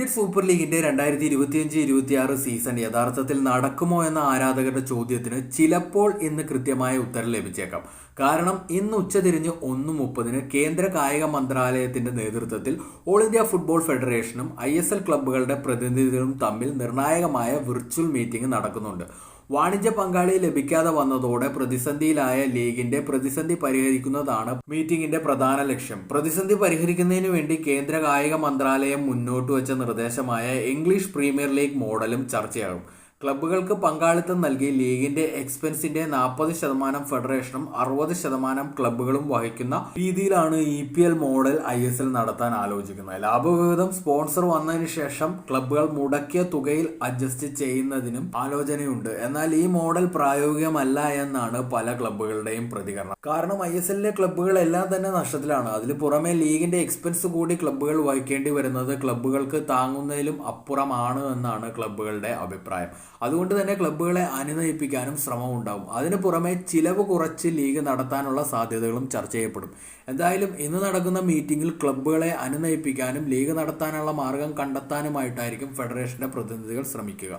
Indian super ലീഗിന്റെ രണ്ടായിരത്തി ഇരുപത്തിയഞ്ച് ഇരുപത്തിയാറ് സീസൺ യഥാർത്ഥത്തിൽ നടക്കുമോ എന്ന ആരാധകരുടെ ചോദ്യത്തിന് ചിലപ്പോൾ ഇന്ന് കൃത്യമായ ഉത്തരം ലഭിച്ചേക്കാം. കാരണം ഇന്ന് ഉച്ചതിരിഞ്ഞ് ഒന്ന് മുപ്പതിന് കേന്ദ്ര കായിക മന്ത്രാലയത്തിന്റെ നേതൃത്വത്തിൽ ഓൾ ഇന്ത്യ ഫുട്ബോൾ ഫെഡറേഷനും ഐ ക്ലബ്ബുകളുടെ പ്രതിനിധികളും തമ്മിൽ നിർണായകമായ വിർച്വൽ മീറ്റിംഗ് നടക്കുന്നുണ്ട്. വാണിജ്യ പങ്കാളി ലഭിക്കാതെ വന്നതോടെ പ്രതിസന്ധിയിലായ ലീഗിന്റെ പ്രതിസന്ധി പരിഹരിക്കുന്നതാണ് മീറ്റിംഗിന്റെ പ്രധാന ലക്ഷ്യം. പ്രതിസന്ധി പരിഹരിക്കുന്നതിന് വേണ്ടി കേന്ദ്ര കായിക മന്ത്രാലയം മുന്നോട്ട് വെച്ച നിർദ്ദേശമായ ഇംഗ്ലീഷ് പ്രീമിയർ ലീഗ് മോഡലും ചർച്ചയാകും. ക്ലബ്ബുകൾക്ക് പങ്കാളിത്തം നൽകി ലീഗിന്റെ എക്സ്പെൻസിന്റെ നാൽപ്പത് ശതമാനം ഫെഡറേഷനും അറുപത് ശതമാനം ക്ലബ്ബുകളും വഹിക്കുന്ന രീതിയിലാണ് E P L model I S L നടത്താൻ ആലോചിക്കുന്നത്. ലാഭവിഹിതം സ്പോൺസർ വന്നതിന് ശേഷം ക്ലബ്ബുകൾ മുടക്കിയ തുകയിൽ അഡ്ജസ്റ്റ് ചെയ്യുന്നതിനും ആലോചനയുണ്ട്. എന്നാൽ ഈ മോഡൽ പ്രായോഗികമല്ല എന്നാണ് പല ക്ലബ്ബുകളുടെയും പ്രതികരണം. കാരണം ഐ എസ് എല്ലിലെ ക്ലബ്ബുകളെല്ലാം തന്നെ നഷ്ടത്തിലാണ്. അതിന് പുറമെ ലീഗിന്റെ എക്സ്പെൻസ് കൂടി ക്ലബ്ബുകൾ വഹിക്കേണ്ടി വരുന്നത് ക്ലബ്ബുകൾക്ക് താങ്ങുന്നതിലും അപ്പുറമാണ് എന്നാണ് ക്ലബ്ബുകളുടെ അഭിപ്രായം. അതുകൊണ്ട് തന്നെ ക്ലബ്ബുകളെ അനുനയിപ്പിക്കാനും ശ്രമം ഉണ്ടാകും അതിനു പുറമെ ചിലവ് കുറച്ച് ലീഗ് നടത്താനുള്ള സാധ്യതകളും ചർച്ച ചെയ്യപ്പെടും. എന്തായാലും ഇന്ന് നടക്കുന്ന മീറ്റിംഗിൽ ക്ലബ്ബുകളെ അനുനയിപ്പിക്കാനും ലീഗ് നടത്താനുള്ള മാർഗം കണ്ടെത്താനുമായിട്ടായിരിക്കും ഫെഡറേഷന്റെ പ്രതിനിധികൾ ശ്രമിക്കുക.